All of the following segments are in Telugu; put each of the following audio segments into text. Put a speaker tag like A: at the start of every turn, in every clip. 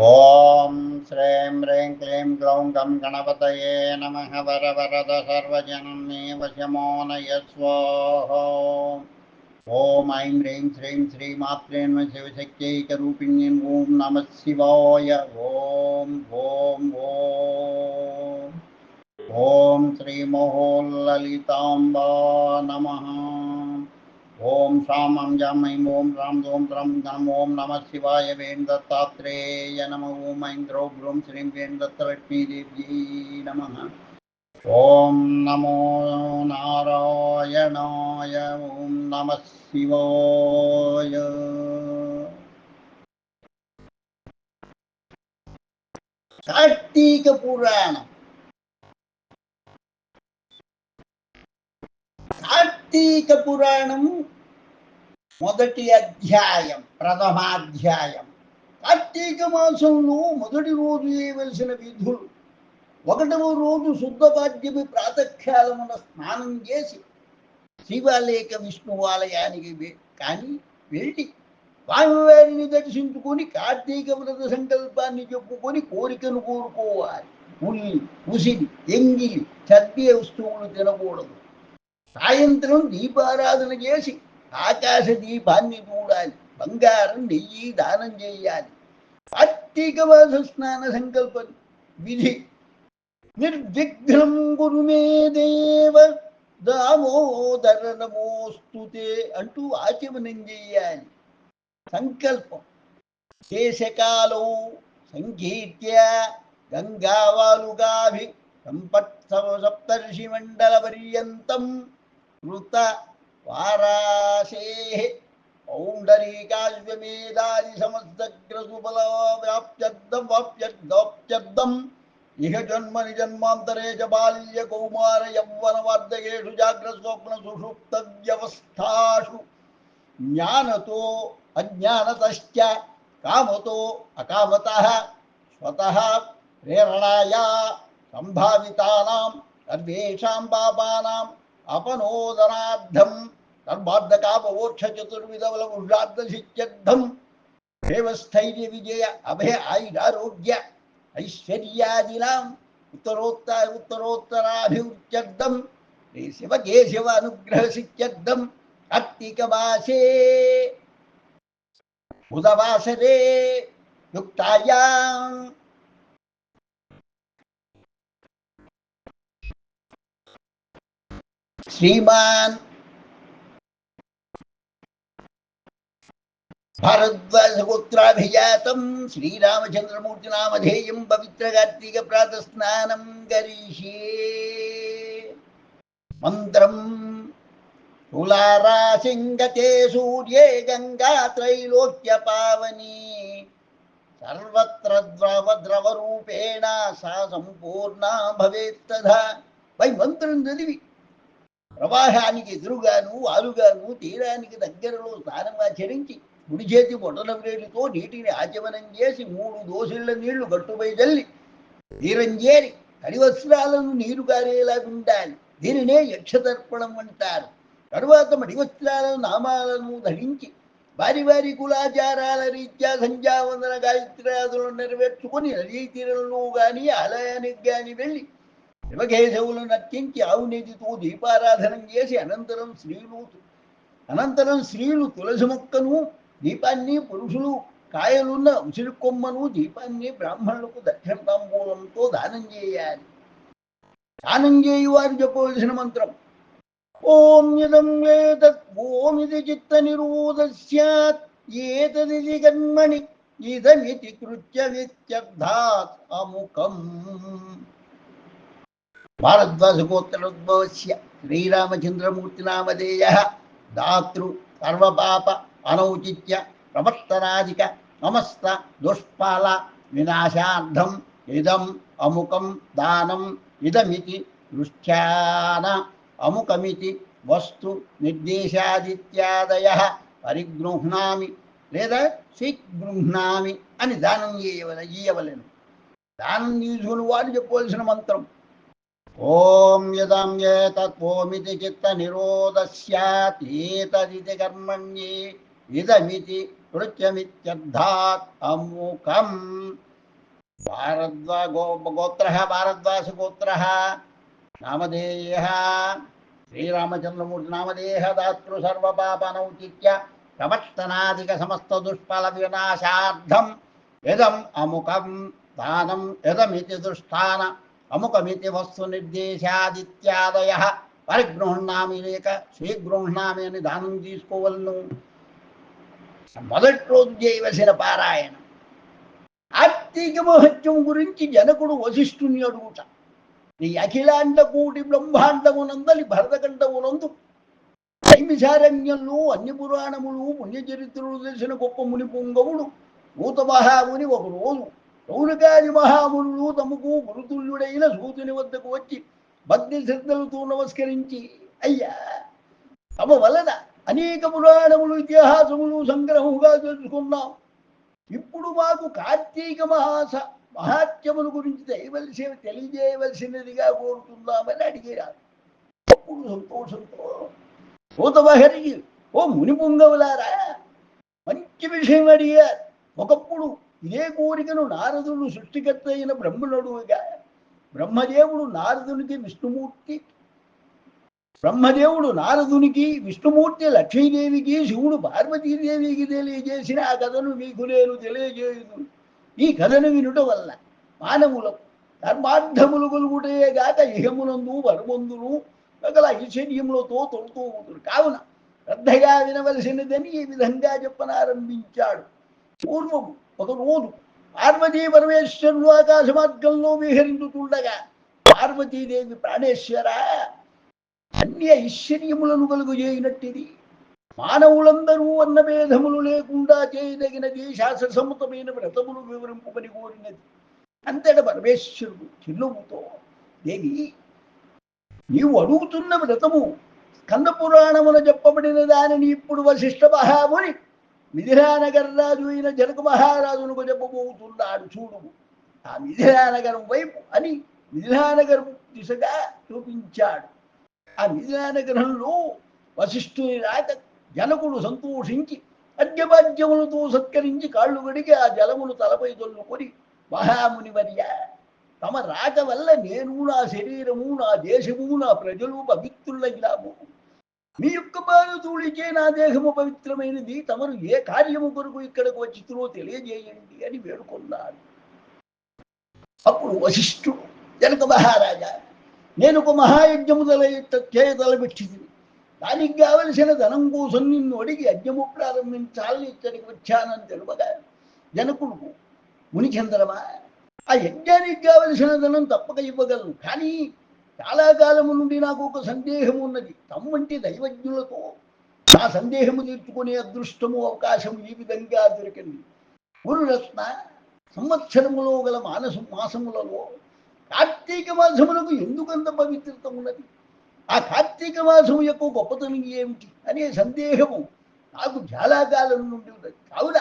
A: ॐ श्रीं ह्रीं क्लीं ग्लौं गं गणपतये नमः वरवरद सर्वजनमे वशमो नय स्वाहा ॐ ऐं ह्रीं श्रीं श्रीमात्रे नमः शिवशक्त्यैकरूपिण्यं ॐ नमः शिवाय। ॐ ॐ ॐ। ॐ श्रीमहोल्ललिताम्बा नमः। ఓం శ్రామం జామం ఓం రాం ఓం త్రం గం ఓం నమ శివాయ వేణు దత్తాత్రేయ నమ ఓం ఐంద్రో భ్రూం శ్రీం వేణు దత్తలక్ష్మీదేవ్యై నమ ఓం నమో నారాయణాయ ఓం నమ శివాయ కార్తీక కార్తీక పురాణం మొదటి అధ్యాయం ప్రథమాధ్యాయం. కార్తీక మాసంలో మొదటి రోజు చేయవలసిన విధులు. ఒకటవ రోజు శుద్ధ పాడ్యమి ప్రాతకాలమున స్నానం చేసి శివాలేక విష్ణువాలయానికి కానీ వెళ్ళి స్వామివారిని దర్శించుకొని కార్తీక వ్రత సంకల్పాన్ని చెప్పుకొని కోరికను కోరుకోవాలి. ఉల్లి ఉసిరి ఎంగిలి చద్య వస్తువులు తినకూడదు. సాయంత్రం దీపారాధన చేసి ఆకాశ దీపాన్ని చూడాలి బంగారం నెయ్యి దానం చేయాలి. కార్తీక మాస స్నాన సంకల్పం. విధి. నిర్విఘ్నం గురు మే దేవ దామోదర నమోస్తుతే అంటూ ఆచమనం చేయాలి. సంకల్పం. దేశకాలో సంకీర్త్య గంగావాలుగాభి సంపత్సవ సప్తర్షి మండల పర్యంతం कृत वाराशेः औण्डरीकाश्वमेधादिसमस्तग्रसुबलवाप्यब्दवाप्यब्दोप्यब्दम् इह जन्मनि जन्मान्तरे च बाल्यकौमारयौवनवार्धकेषु जाग्रस्वप्नसुषुप्तव्यवस्थासु ज्ञानतो अज्ञानतश्च कामतो अकामतः स्वतः प्रेरणाया सम्भावितानां सर्वेषां पापानां अपनोदराद्धम तन्माद्धकापमोक्ष चतुर्विधबलमुषाद्धशित्यद्धम देवस्थैर्य विजय अभय आयुरारोग्य ऐश्वर्यादीनाम् उत्तरोत्तर शिव बुधवासरे ఆయురారోగ్య ఐశ్వర్యాదినాం ఉత్తరోత్తర ఉత్తరోత్తరాభివృత్యర్థం శ్రీ శివకేశవ అనుగ్రహ సిత్యర్థం కార్తీక మాసే బుధవాసరే యుక్తాయాం శ్రీమాన్ భారద్వాజపుత్రాభిజాతం శ్రీరామచంద్రమూర్తి నామధేయం పవిత్ర కార్తీక ప్రవాహానికి ఎదురుగాను వాలుగాను తీరానికి దగ్గరలో స్నానం ఆచరించి కుడి చేతి బొటన నీటిని ఆచమనం చేసి మూడు దోసుళ్ళ నీళ్ళు గట్టుపై చల్లి తీరం చేరి కడివస్త్రాలను నీరు కారేలా ఉండాలి దీనినే యక్షతర్పణం అంటారు. తరువాత మడివస్త్రాలను నామాలను ధరించి వారి వారి కులాచారాల రీత్యా సంధ్యావందన గాయత్రాదులను నెరవేర్చుకొని నదీ తీరంలో గాని ఆలయానికి గాని వెళ్ళి శివకేశవులు నర్చించి ఆవు దీపారాధనం చేసి అనంతరం స్త్రీలు అనంతరం స్త్రీలు తులసి మొక్కను దీపాన్ని పురుషులు కాయలున్న ఉసిరి కొమ్మను దీపాన్ని బ్రాహ్మణులకు దక్షిణ తాంబూలంతో దానం చేయాలి. దానం చేయి వారు చెప్పవలసిన మంత్రం. ఓం ఇదం ఏతత్ చిత్త నిరోధ స్యాత్ ఏతదిది కర్మణి ఇదమితి కృత్య విత్యర్థాత్ అముఖం. భారద్వాజగోత్రోద్భవస్య శ్రీరామచంద్రమూర్తినామధేయ దాతృ సర్వపాప అనౌచిత్య ప్రవర్తనాదిక సమస్త దుష్పాల వినాశార్థం ఇదం అముకం దానం ఇదమితి దృష్ట్యాన అముకమితి వస్తు నిర్దేశాదిత్యాదయ పరిగృహ్ణామి లేదా స్వీగృహ్ణామి అని దానం చేయవల ఇయ్యవలెను దానం తీసుకుని వాడు చెప్పవలసిన మంత్రం ఓం యదం ఏతత్ ఓమితి చిత్త నిరోధ స్యాత్ ఏతదితి కర్మణ్యే ఇదమితి కృత్యమిత్యర్థాత్ అముకం భారద్వా గో గోత్ర భారద్వాస గోత్ర నామధేయ. శ్రీరామచంద్రమూర్తి నామధేయ దాతృ సర్వపాపనౌచిత్య ప్రవర్తనాదిక సమస్త దుష్ఫల వినాశార్థం యదం అముకం దానం యదమితి దుష్టాన అముకమితి వస్తు నిర్దేశాదిత్యాదయ పరిగృహణామి లేక స్వీగృహణామి అని దానం తీసుకోవలను. మొదటి రోజు చేయవలసిన పారాయణం. ఆర్తిక మహత్యం గురించి జనకుడు వశిష్ఠుని అడుగుట. నీ అఖిలాండ కూటి బ్రహ్మాండమునందలి భరతఖండమునందు నైమిషారణ్యంలో అన్ని పురాణములు పుణ్యచరిత్రలు తెలిసిన గొప్ప ముని పుంగవుడు భూత మహాముని ఒక రోజు రౌనకాది మహామునులు తమకు గురుతుల్యుడైన సూతుని వద్దకు వచ్చి భక్తి శ్రద్ధలతో నమస్కరించి అయ్యా తమ వలన అనేక పురాణములు ఇతిహాసములు సంగ్రహముగా తెలుసుకున్నాం ఇప్పుడు మాకు కార్తీక మహాస మహాత్యముల గురించి దయవలసి తెలియజేయవలసినదిగా కోరుతున్నామని అడిగారు అప్పుడు సంతోషంతో భూతమహరికి ఓ మునిపుంగవులారా మంచి విషయం అడిగారు ఒకప్పుడు ఇదే కోరికను నారదుడు సృష్టికర్త అయిన బ్రహ్మనుడుగా బ్రహ్మదేవుడు నారదునికి విష్ణుమూర్తి. బ్రహ్మదేవుడు నారదునికి విష్ణుమూర్తి లక్ష్మీదేవికి శివుడు పార్వతీదేవికి తెలియజేసిన ఆ కథను మీకు నేను తెలియజేయుదు ఈ కథను వినుట వల్ల మానవులకు ధర్మార్థములు కలుగుటే గాక ఇహమునందు వరమందులు సకల ఐశ్వర్యములతో తొడుతూ ఉంటుంది కావున శ్రద్ధగా వినవలసినదని ఈ విధంగా చెప్పనారంభించాడు. పూర్వము ఒక రోజు పార్వతీ పరమేశ్వరుడు ఆకాశ మార్గంలో విహరించుతుండగా పార్వతీదేవి ప్రాణేశ్వర అన్ని ఐశ్వర్యములను కలుగు చేయనట్టిది మానవులందరూ అన్న భేదములు లేకుండా చేయదగినది శాస్త్రసమ్మతమైన వ్రతములు వివరింపమని కోరినది. అంతట పరమేశ్వరుడు చిరునవ్వుతో దేవి నీవు అడుగుతున్న వ్రతము స్కంద పురాణమున చెప్పబడిన దానిని ఇప్పుడు వశిష్ఠ మహాముని మిథిలానగరరాజు అయిన జనక మహారాజునకు చెప్పబోతున్నాడు చూడు. ఆ మిథిలానగరం వైపు అని మిథిలానగరం దిశగా చూపించాడు. ఆ మిథిలానగరంలో వశిష్ఠుని రాక జనకుడు సంతోషించి అర్ఘ్యపాద్యములతో సత్కరించి కాళ్ళు గడిగి ఆ జలమును తలపై తొల్లుకొని మహామునివర్య తమ రాక వల్ల నేను నా శరీరము నా దేశము నా ప్రజలు పవిత్రులైనాము. మీ యొక్క బాలుతుడికే నా దేహము పవిత్రమైనది. తమరు ఏ కార్యము కొరకు ఇక్కడకు వచ్చితురో తెలియజేయండి అని వేడుకున్నాడు. అప్పుడు వశిష్ఠుడు జనక మహారాజా నేను ఒక మహాయజ్ఞము తల చేయ తలపెట్టింది దానికి కావలసిన ధనం కోసం నిన్ను అడిగి యజ్ఞము ప్రారంభించాలని ఇక్కడికి వచ్చానని తెలుపగా జనకుడు మునిచంద్రమా ఆ యజ్ఞానికి కావలసిన ధనం తప్పక ఇవ్వగలను. కానీ చాలా కాలము నుండి నాకు ఒక సందేహం ఉన్నది. తమ్మంటి దైవజ్ఞులతో నా సందేహము తీర్చుకునే అదృష్టము అవకాశం ఈ విధంగా దొరికింది. గురురత్న సంవత్సరములో గల మానస మాసములలో కార్తీక మాసములకు ఎందుకంత పవిత్రత ఉన్నది? ఆ కార్తీక మాసము యొక్క గొప్పతనం ఏమిటి అనే సందేహము నాకు చాలా కాలం నుండి ఉన్నది. కావున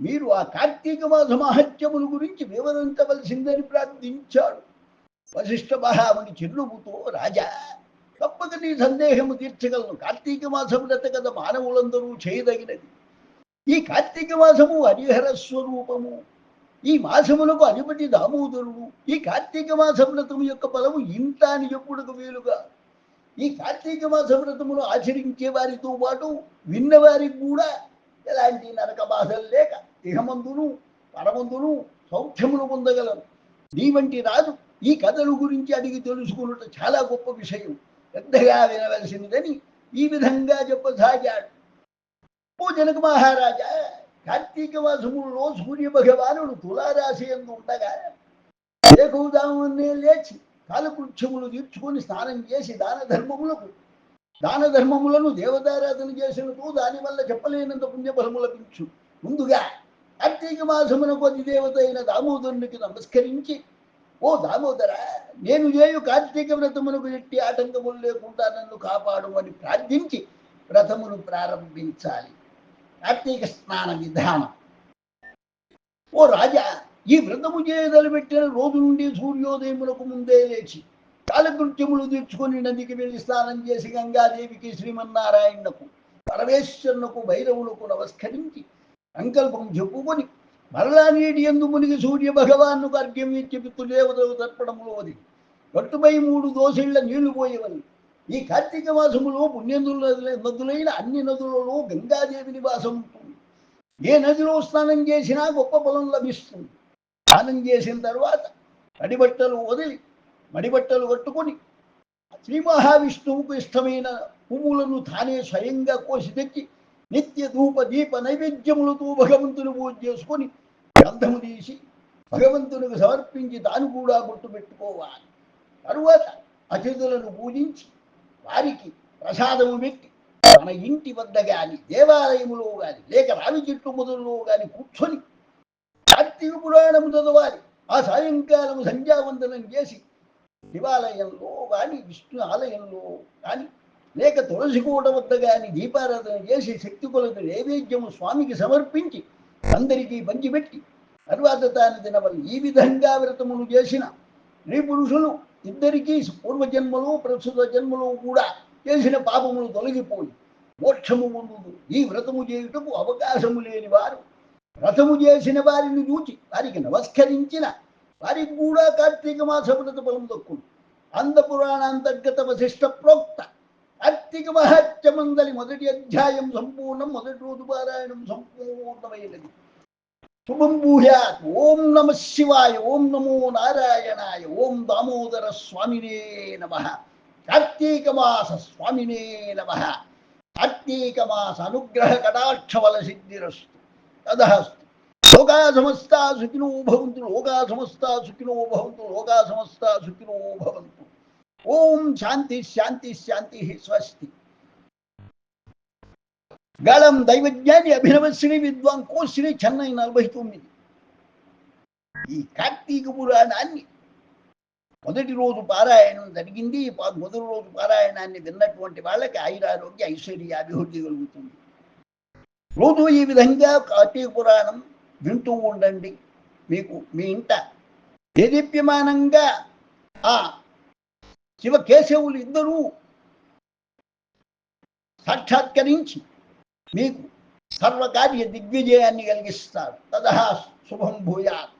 A: మీరు ఆ కార్తీక మాస మహత్యముల గురించి వివరించవలసిందని ప్రార్థించాడు. వశిష్ఠ మహాముని చిరునవ్వుతో రాజా తప్పక నీ సందేహము తీర్చగలను. కార్తీక మాసం వ్రత కదా మానవులందరూ చేయదగినది. ఈ కార్తీక మాసము హరిహర స్వరూపము. ఈ మాసములకు అధిపతి దామోదరుడు. ఈ కార్తీక మాస వ్రతము యొక్క ఫలము ఇంత అని చెప్పుడుకు వీలుగా. ఈ కార్తీక మాస వ్రతమును ఆచరించే వారితో పాటు విన్నవారికి కూడా ఎలాంటి నరక బాధలు లేక ఇహమందును పరమందును సౌఖ్యములు పొందగలరు. నీ వంటి రాజు ఈ కథల గురించి అడిగి తెలుసుకున్నట్టు చాలా గొప్ప విషయం. పెద్దగా వినవలసిందని ఈ విధంగా చెప్పసాగాడు. ఓ జనక మహారాజా కార్తీక మాసములలో సూర్య భగవానుడు తులారాశి ఎందు ఉండగా ఏకౌదామునే లేచి కాలకృత్యములు తీర్చుకొని స్నానం చేసి దాన ధర్మములకు దాన ధర్మములను దేవతారాధన చేసినట్టు దానివల్ల చెప్పలేనంత పుణ్యఫలము లభించు. ముందుగా కార్తీక మాసమునకు అధిదేవత అయిన దామోదరునికి నమస్కరించి ఓ దామోదర నేను చేయు కార్తీక వ్రతమునకు ఎట్టి ఆటంకములు లేకుండా నన్ను కాపాడు అని ప్రార్థించి వ్రతమును ప్రారంభించాలి. కార్తీక స్నాన విధానం. ఓ రాజా ఈ వ్రతము చేయదలబెట్టిన రోజు నుండి సూర్యోదయములకు ముందే లేచి కాలకృత్యములు తెచ్చుకొని నదికి వెళ్ళి స్నానం చేసి గంగాదేవికి శ్రీమన్నారాయణకు పరమేశ్వరునకు భైరవులకు నమస్కరించి సంకల్పం చెప్పుకొని మరలా నీటి ఎందు మునిగి సూర్య భగవాన్ను అర్ఘ్యం ఇచ్చి పితృదేవతలు తర్పణములో అది గట్టుపై మూడు దోసిళ్ళ నీళ్ళు పోయేవని. ఈ కార్తీక మాసములో పుణ్యందుల నదులైన అన్ని నదులలో గంగాదేవి నివాసం ఉంటుంది. ఏ నదిలో స్నానం చేసినా గొప్ప బలం లభిస్తుంది. స్నానం చేసిన తర్వాత మడిబట్టలు వదిలి మడిబట్టలు కట్టుకొని శ్రీ మహావిష్ణువుకు ఇష్టమైన పువ్వులను తానే స్వయంగా కోసి తెచ్చి నిత్య ధూప దీప నైవేద్యములతో భగవంతుని పూజ చేసుకొని గంధము తీసి భగవంతునికి సమర్పించి తాను కూడా గుర్తుపెట్టుకోవాలి. తరువాత అతిథులను పూజించి వారికి ప్రసాదము పెట్టి మన ఇంటి వద్ద గాని దేవాలయములో గాని లేక రావి చెట్టు మొదల్లో గాని కూర్చొని కార్తీక పురాణము చదవాలి. ఆ సాయంకాలం సంధ్యావందనం చేసి శివాలయంలో కానీ విష్ణు ఆలయంలో కానీ లేక తులసి కూట వద్ద కానీ దీపారాధన చేసి శక్తి కొలత నైవేద్యము స్వామికి సమర్పించి అందరికీ పంచిపెట్టి తరువాత తాను తినవలి ఈ విధంగా వ్రతమును చేసిన స్త్రీ పురుషులు ఇద్దరికీ పూర్వజన్మలు ప్రస్తుత జన్మలు కూడా చేసిన పాపములు తొలగిపోయి మోక్షము ముందు ఈ వ్రతము చేయుటకు అవకాశము లేని వారు వ్రతము చేసిన వారిని చూచి వారికి నమస్కరించిన వారికి కూడా కార్తీక మాస వ్రత బలం దక్కుంది. అంద పురాణాంతర్గత వశిష్ట ప్రోక్త కార్తీక మహత్యమందలి మొదటి అధ్యాయం సంపూర్ణం మొదటి రోజు పారాయణం సంపూర్ణమైనది. శుభం భూయాత్. ఓం నమ శివాయ. ఓం నమో నారాయణాయ. ఓం దామోదర స్వామినే నమ. కార్తీక మాస స్వామినే నమ. కార్తీక మాస అనుగ్రహ కటాక్షవల సిద్ధిరస్తు. తదహస్తు లోకా సమస్త సుఖినో భవంతు. లోకా సమస్త సుఖినో భవంతు. లోకా సమస్త సుఖినో భవంతు. ఓం శాంతి శాంతి శాంతి స్వస్తి. గళం దైవజ్ఞాని అభినవ శ్రీ విద్వాంకో శ్రీ చెన్నై నలభై తొమ్మిది. ఈ కార్తీక పురాణాన్ని మొదటి రోజు పారాయణం జరిగింది. మొదటి రోజు పారాయణాన్ని విన్నటువంటి వాళ్ళకి ఆయురారోగ్య ఐశ్వర్య అభివృద్ధి కలుగుతుంది. రోజు ఈ విధంగా కార్తీక పురాణం వింటూ ఉండండి. మీకు మీ ఇంట దేదీప్యమానంగా ఆ శివ కేశవులు ఇద్దరూ సాక్షాత్కరించి మీకు సర్వకార్య దిగ్విజయాన్ని కలిగిస్తారు. తదహ శుభం భూయాత్.